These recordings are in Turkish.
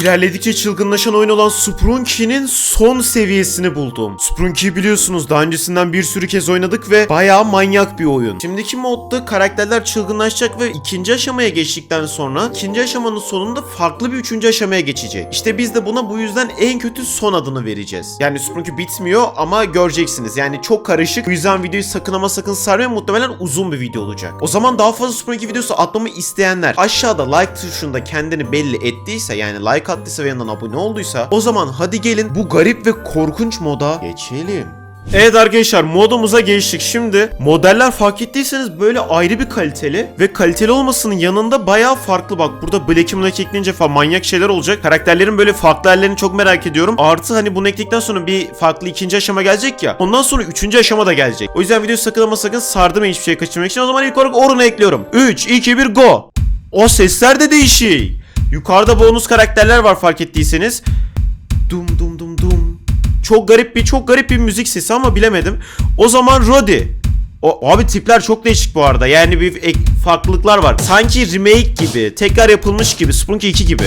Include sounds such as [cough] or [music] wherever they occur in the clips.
İlerledikçe çılgınlaşan oyun olan Sprunky'nin son seviyesini buldum. Sprunky'yi biliyorsunuz daha öncesinden bir sürü kez oynadık ve bayağı manyak bir oyun. Şimdiki modda karakterler çılgınlaşacak ve ikinci aşamaya geçtikten sonra ikinci aşamanın sonunda farklı bir üçüncü aşamaya geçecek. İşte biz de buna bu yüzden en kötü son adını vereceğiz. Yani Sprunky bitmiyor ama göreceksiniz. Yani çok karışık. Bu yüzden videoyu sakın ama sakın sarmayın. Muhtemelen uzun bir video olacak. O zaman daha fazla Sprunky videosu atmamı isteyenler aşağıda like tuşunda kendini belli ettiyse yani like attıysa ve yanından abone olduysa o zaman hadi gelin bu garip ve korkunç moda geçelim. Evet arkadaşlar modumuza geçtik. Şimdi modeller fark ettiyseniz böyle ayrı bir kaliteli ve kaliteli olmasının yanında bayağı farklı bak. Burada Black'i Black ekleyince falan manyak şeyler olacak. Karakterlerin böyle farklı hallerini çok merak ediyorum. Artı hani bunu ekledikten sonra bir farklı ikinci aşama gelecek ya. Ondan sonra üçüncü aşama da gelecek. O yüzden videoyu sakın ama sakın sardırmayın hiçbir şey kaçırmak için. O zaman ilk olarak Orun'u ekliyorum. 3, 2, 1 go. O sesler de değişik. Yukarıda bonus karakterler var fark ettiyseniz. Dum dum dum dum. Çok garip bir çok garip bir müzik sesi ama bilemedim. O zaman Rodi. O abi tipler çok değişik bu arada. Yani bir ek- farklılıklar var. Sanki remake gibi, tekrar yapılmış gibi, Sprunky 2 gibi.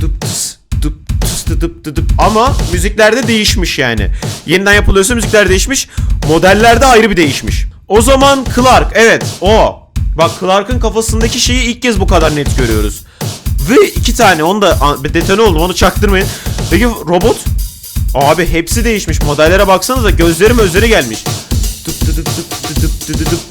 Dup tıs, dup tıs dı dıp dı dıp. Ama müziklerde değişmiş yani. Yeniden yapılıyorsa müzikler değişmiş. Modellerde ayrı bir değişmiş. O zaman Clark evet o. Bak Clark'ın kafasındaki şeyi ilk kez bu kadar net görüyoruz. Ve iki tane onu da detone oldum onu çaktırmayın. Peki robot? Abi hepsi değişmiş. Modellere baksanıza gözleri gözleri gelmiş.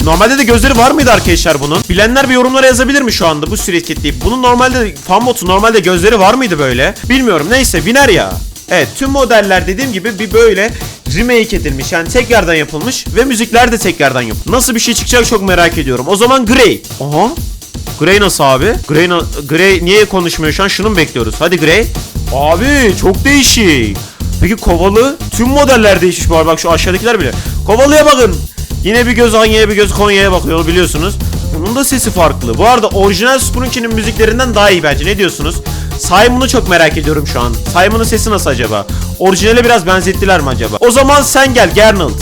Normalde de gözleri var mıydı arkadaşlar bunun? Bilenler bir yorumlara yazabilir mi şu anda bu kitleyip? Bunun normalde fan botu normalde gözleri var mıydı böyle? Bilmiyorum neyse biner ya. Evet tüm modeller dediğim gibi bir böyle remake edilmiş yani tekrardan yapılmış ve müzikler de tekrardan yapılmış. Nasıl bir şey çıkacak çok merak ediyorum. O zaman Grey. Aha. Grey nasıl abi? Grey, na- Grey niye konuşmuyor şu an? Şunu mu bekliyoruz? Hadi Grey. Abi çok değişik. Peki Kovalı tüm modeller değişmiş bu arada. Bak şu aşağıdakiler bile. Kovalı'ya bakın. Yine bir göz Anya'ya bir göz Konya'ya bakıyor biliyorsunuz. Onun da sesi farklı. Bu arada orijinal Sprunky'nin müziklerinden daha iyi bence. Ne diyorsunuz? Simon'u çok merak ediyorum şu an. Simon'un sesi nasıl acaba? Orijinale biraz benzettiler mi acaba? O zaman sen gel Geralt.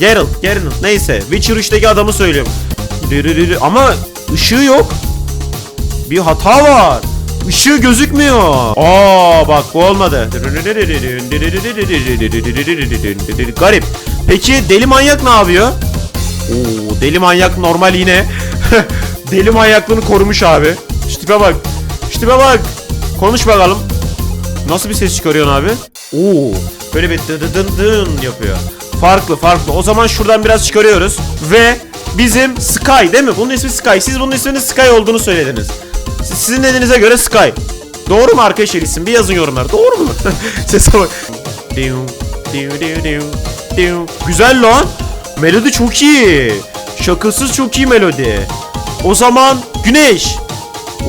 Geralt, Geralt neyse. Witcher 3'teki adamı söylüyorum. Ama ışığı yok. Bir hata var. Işığı gözükmüyor. Aa bak bu olmadı. Garip. Peki deli manyak ne yapıyor? Oo deli manyak normal yine. [laughs] deli manyaklığını korumuş abi. Şu tipe bak. Şu tipe bak. Konuş bakalım. Nasıl bir ses çıkarıyorsun abi? Oo böyle bir dı dı dın dın yapıyor. Farklı farklı. O zaman şuradan biraz çıkarıyoruz. Ve bizim Sky değil mi? Bunun ismi Sky. Siz bunun isminin Sky olduğunu söylediniz. Siz- Sizin dediğinize göre Sky. Doğru mu arkadaşlar isim? Bir yazın yorumlara. Doğru mu? [laughs] Sese bak. Güzel lan. Melodi çok iyi. Şakasız çok iyi melodi. O zaman Güneş.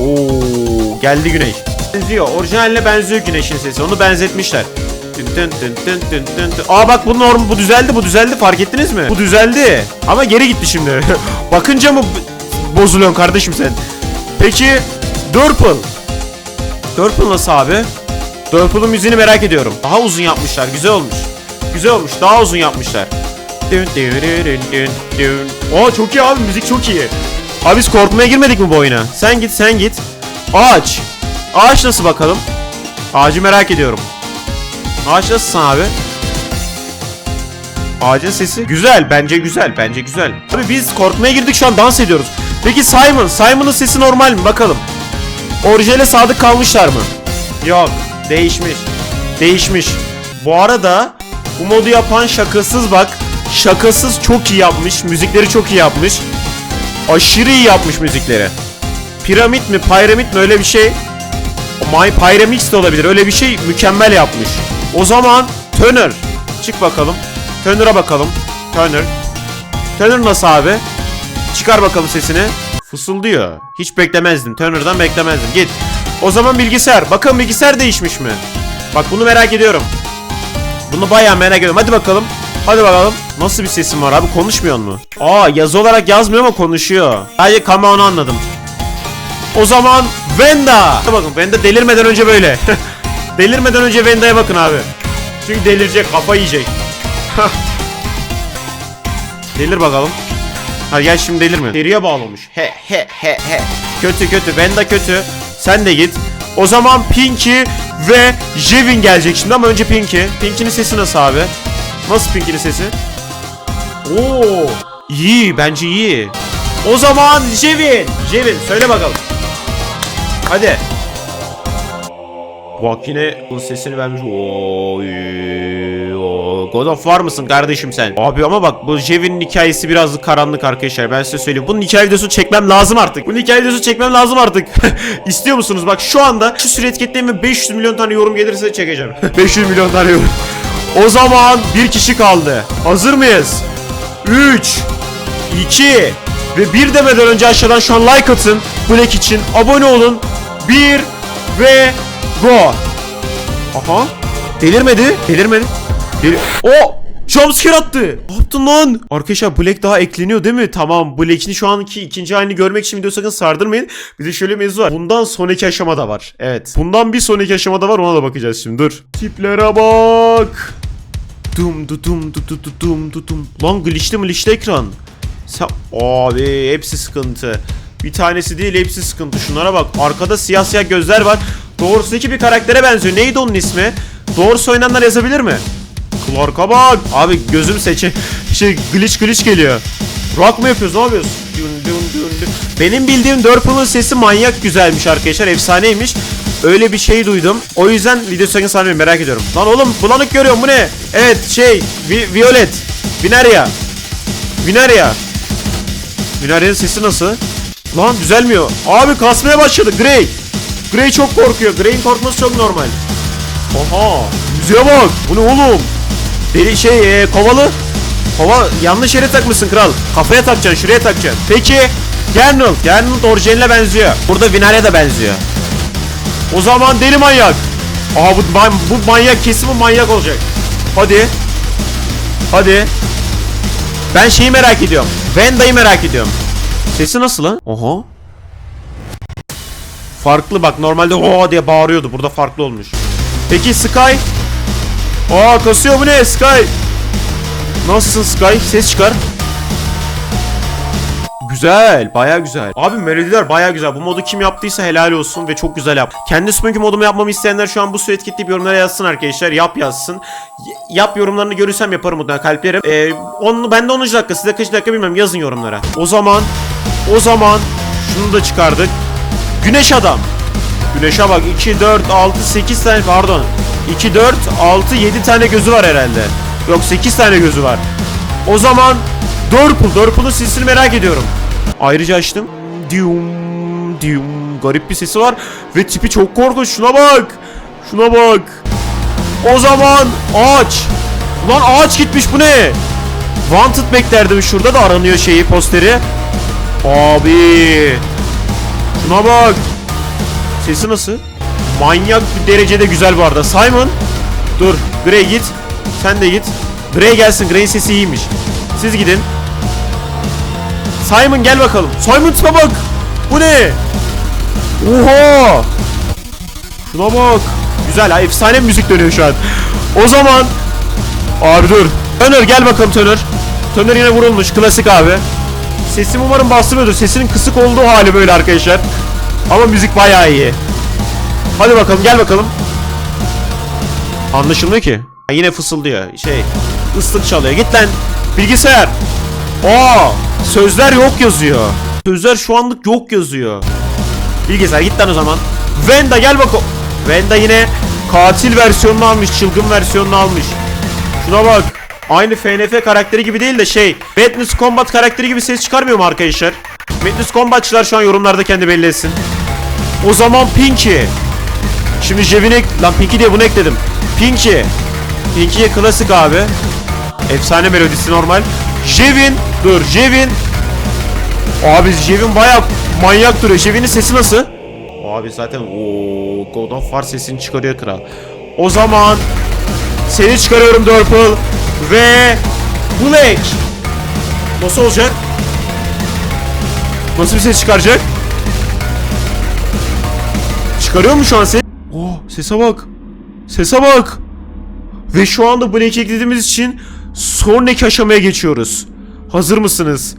Oo, geldi Güneş. Benziyor. Orijinaline benziyor Güneş'in sesi. Onu benzetmişler. Tın. Aa bak bu norm bu düzeldi bu düzeldi fark ettiniz mi? Bu düzeldi. Ama geri gitti şimdi. [laughs] Bakınca mı bozuluyorsun kardeşim sen? Peki Dörpl. Dörpl nasıl abi? Dörpl'ün müziğini merak ediyorum. Daha uzun yapmışlar. Güzel olmuş. Güzel olmuş. Daha uzun yapmışlar. Aa çok iyi abi müzik çok iyi. Abi biz korkmaya girmedik mi bu oyuna? Sen git sen git. Ağaç. Ağaç nasıl bakalım? Ağacı merak ediyorum. Ağaç nasılsın abi? Ağacın sesi güzel bence güzel bence güzel. Abi biz korkmaya girdik şu an dans ediyoruz. Peki Simon, Simon'ın sesi normal mi bakalım? Orijinale sadık kalmışlar mı? Yok, değişmiş. Değişmiş. Bu arada bu modu yapan şakasız bak. Şakasız çok iyi yapmış. Müzikleri çok iyi yapmış. Aşırı iyi yapmış müzikleri. Piramit mi, piramit mi öyle bir şey. My Pyramix de olabilir. Öyle bir şey mükemmel yapmış. O zaman Turner. Çık bakalım. Turner'a bakalım. Turner. Turner nasıl abi? Çıkar bakalım sesini. Fısıldıyor. Hiç beklemezdim. Turner'dan beklemezdim. Git. O zaman bilgisayar. Bakın bilgisayar değişmiş mi? Bak bunu merak ediyorum. Bunu bayağı merak ediyorum. Hadi bakalım. Hadi bakalım. Nasıl bir sesin var abi? Konuşmuyor mu? Aa yazı olarak yazmıyor ama konuşuyor. Sadece come on'u anladım. O zaman Venda. Bakın Venda delirmeden önce böyle. [laughs] delirmeden önce Venda'ya bakın abi. Çünkü delirecek, kafa yiyecek. [laughs] Delir bakalım. Hadi gel şimdi delirme. Deriye bağlamış. He he he he. Kötü kötü. Venda kötü. Sen de git. O zaman Pinky Ve Jevin gelecek şimdi ama önce Pinky. Pinky'nin sesi nasıl abi? Nasıl Pinky'nin sesi? Oo, iyi bence iyi. O zaman Jevin. Jevin söyle bakalım. Hadi. Bak yine bunun sesini vermiş. Oy. God of var mısın kardeşim sen? Abi ama bak bu Jevin'in hikayesi biraz karanlık arkadaşlar. Ben size söyleyeyim. Bunun hikaye videosu çekmem lazım artık. Bunun hikaye videosu çekmem lazım artık. [laughs] İstiyor musunuz? Bak şu anda şu süre etiketleyime 500 milyon tane yorum gelirse çekeceğim. [laughs] 500 milyon tane yorum. O zaman bir kişi kaldı. Hazır mıyız? 3 2 ve 1 demeden önce aşağıdan şu an like atın. Black için abone olun. 1 ve go. Aha. Delirmedi. Delirmedi. Delir o jumpscare attı. Ne yaptın lan? Arkadaşlar Black daha ekleniyor değil mi? Tamam Black'in şu anki ikinci halini görmek için video sakın sardırmayın. Bir de şöyle mevzu var. Bundan sonraki aşamada var. Evet. Bundan bir sonraki aşamada var ona da bakacağız şimdi. Dur. Tiplere bak. Dum du dum du du du dum du dum. Lan glitchli mi glitchli ekran? Sen... Abi hepsi sıkıntı. Bir tanesi değil hepsi sıkıntı. Şunlara bak. Arkada siyah siyah gözler var. Doğrusundaki bir karaktere benziyor. Neydi onun ismi? Doğrusu oynanlar yazabilir mi? Clark'a bak. Abi gözüm seçe... Şey glitch glitch geliyor. Rock mı yapıyoruz? Ne yapıyoruz? Dün dün dün dün. Benim bildiğim Dörple'ın sesi manyak güzelmiş arkadaşlar. Efsaneymiş. Öyle bir şey duydum. O yüzden video sakın sanmıyorum merak ediyorum. Lan oğlum bulanık görüyorum bu ne? Evet şey Vi Violet. Binaria. Binaria. Binaria'nın sesi nasıl? Lan düzelmiyor. Abi kasmaya başladı Grey. Grey çok korkuyor. Grey'in korkması çok normal. Oha. Müziğe bak. Bu ne oğlum? Deli şey e, kovalı. Kova yanlış yere takmışsın kral. Kafaya takacaksın şuraya takacaksın. Peki Gernald. Gernald orijinaline benziyor. Burada Binaria da benziyor. O zaman deli manyak. Aha bu, bu manyak kesin bu manyak olacak. Hadi. Hadi. Ben şeyi merak ediyorum. Venda'yı merak ediyorum. Sesi nasıl lan? Oha. Farklı bak normalde oha diye bağırıyordu. Burada farklı olmuş. Peki Sky? Aa kasıyor bu ne Sky? Nasılsın Sky? Ses çıkar. Güzel, baya güzel. Abi melodiler baya güzel. Bu modu kim yaptıysa helal olsun ve çok güzel yap. Kendi Spunky modumu yapmamı isteyenler şu an bu süre etiketleyip yorumlara yazsın arkadaşlar. Yap yazsın. Y- yap yorumlarını görürsem yaparım mutlaka kalplerim. Ee, onu, ben de 10. dakika, size kaç dakika bilmem yazın yorumlara. O zaman, o zaman şunu da çıkardık. Güneş adam. Güneşe bak 2, 4, 6, 8 tane pardon. 2, 4, 6, 7 tane gözü var herhalde. Yok 8 tane gözü var. O zaman Dörpul, Dörpul'un sesini merak ediyorum. Ayrıca açtım. Dium, dium. Garip bir sesi var. Ve tipi çok korkunç. Şuna bak. Şuna bak. O zaman ağaç. Ulan ağaç gitmiş bu ne? Wanted beklerdim şurada da aranıyor şeyi posteri. Abi. Şuna bak. Sesi nasıl? Manyak bir derecede güzel bu arada. Simon. Dur. Gray git. Sen de git. Gray gelsin. Gray'in sesi iyiymiş. Siz gidin. Simon gel bakalım. Simon tipe bak. Bu ne? Oha. Şuna bak. Güzel ha. Efsane müzik dönüyor şu an. O zaman. Abi dur. Tönör gel bakalım Tönör. Tönör yine vurulmuş. Klasik abi. Sesim umarım bastırmıyordur. Sesinin kısık olduğu hali böyle arkadaşlar. Ama müzik bayağı iyi. Hadi bakalım gel bakalım. Anlaşılmıyor ki. Yine fısıldıyor. Şey ıslık çalıyor. Git lan. Bilgisayar. Aa, sözler yok yazıyor. Sözler şu anlık yok yazıyor. Bilgisayar git lan o zaman. Venda gel bakalım. Venda yine katil versiyonunu almış. Çılgın versiyonunu almış. Şuna bak. Aynı FNF karakteri gibi değil de şey. Madness Combat karakteri gibi ses çıkarmıyor mu arkadaşlar? Madness Combatçılar şu an yorumlarda kendi belli etsin. O zaman Pinky. Şimdi Jevin Lan Pinky diye bunu ekledim. Pinky. Pinky'ye klasik abi. Efsane melodisi normal. Jevin. Dur Jevin. Abi Jevin baya manyak duruyor. Jevin'in sesi nasıl? Abi zaten o God of War sesini çıkarıyor kral. O zaman seni çıkarıyorum Dörpül ve Black. Nasıl olacak? Nasıl bir ses çıkaracak? Çıkarıyor mu şu an ses? Oh sese bak. Sese bak. Ve şu anda Black'i eklediğimiz için sonraki aşamaya geçiyoruz. Hazır mısınız?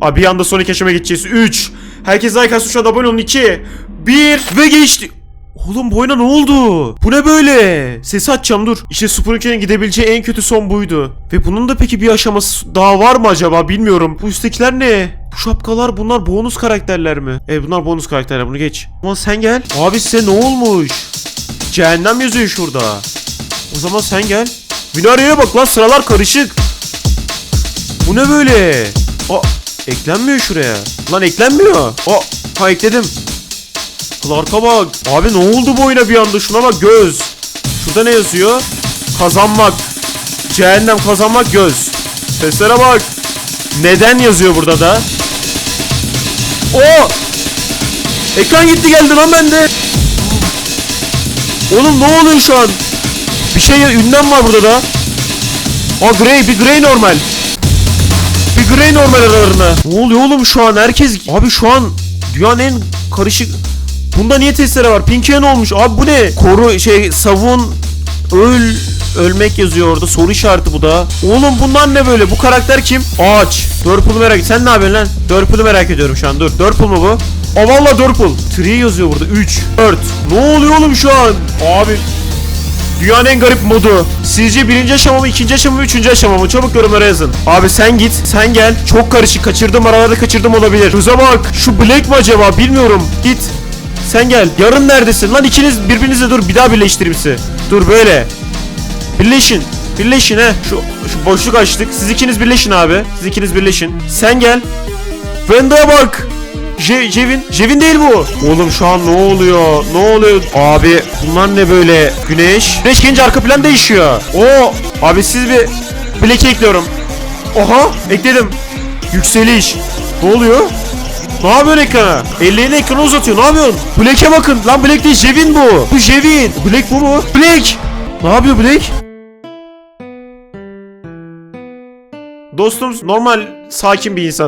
Abi bir anda sonraki aşamaya geçeceğiz. 3. Herkes like atsın şu anda abone olun. 2. 1 ve geçti. Oğlum bu ne oldu? Bu ne böyle? Sesi açacağım dur. İşte Spurunki'nin gidebileceği en kötü son buydu. Ve bunun da peki bir aşaması daha var mı acaba bilmiyorum. Bu üsttekiler ne? Bu şapkalar bunlar bonus karakterler mi? Evet bunlar bonus karakterler bunu geç. Aman sen gel. Abi size ne olmuş? Cehennem yazıyor şurada. O zaman sen gel. Minareye bak lan sıralar karışık. Bu ne böyle? Aa, eklenmiyor şuraya. Lan eklenmiyor. Aa, ha ekledim. Clark'a bak. Abi ne oldu bu oyuna bir anda? Şuna bak göz. Şurada ne yazıyor? Kazanmak. Cehennem kazanmak göz. Seslere bak. Neden yazıyor burada da? O! Ekran gitti geldi lan bende. Oğlum ne oluyor şu an? Bir şey ünlem var burada da. Aa Grey bir Grey normal. Bir Grey normal aralarına. Ne oluyor oğlum şu an herkes abi şu an dünyanın en karışık Bunda niye testere var? Pinky'e ne olmuş? Abi bu ne? Koru şey savun öl ölmek yazıyor orada. Soru işareti bu da. Oğlum bunlar ne böyle? Bu karakter kim? Ağaç. Dörpül'ü merak Sen ne yapıyorsun lan? Dörpül'ü merak ediyorum şu an. Dur. Dörpül mü bu? Aa valla Dörpül. Tree yazıyor burada. 3, 4. Ne oluyor oğlum şu an? Abi Dünyanın en garip modu. Sizce birinci aşama mı, ikinci aşama mı, üçüncü aşama mı? Çabuk yorumlara yazın. Abi sen git, sen gel. Çok karışık, kaçırdım aralarda kaçırdım olabilir. Hıza bak, şu Black mi acaba bilmiyorum. Git. Sen gel. Yarın neredesin? Lan ikiniz birbirinize dur bir daha birleştireyim sizi. Dur böyle. Birleşin. Birleşin he. Şu, şu boşluk açtık. Siz ikiniz birleşin abi. Siz ikiniz birleşin. Sen gel. Venda'ya bak. Je, Jevin. Jevin değil bu. Oğlum şu an ne oluyor? Ne oluyor? Abi bunlar ne böyle? Güneş. Güneş gelince arka plan değişiyor. Oo. Abi siz bir Black ekliyorum. Oha. Ekledim. Yükseliş. Ne oluyor? Ne yapıyorsun ekrana? Ellerini ekrana uzatıyor. Ne yapıyorsun? Black'e bakın. Lan Black değil. Jevin bu. Bu Jevin. Black bu mu? Black. Ne yapıyor Black? Dostum normal sakin bir insan.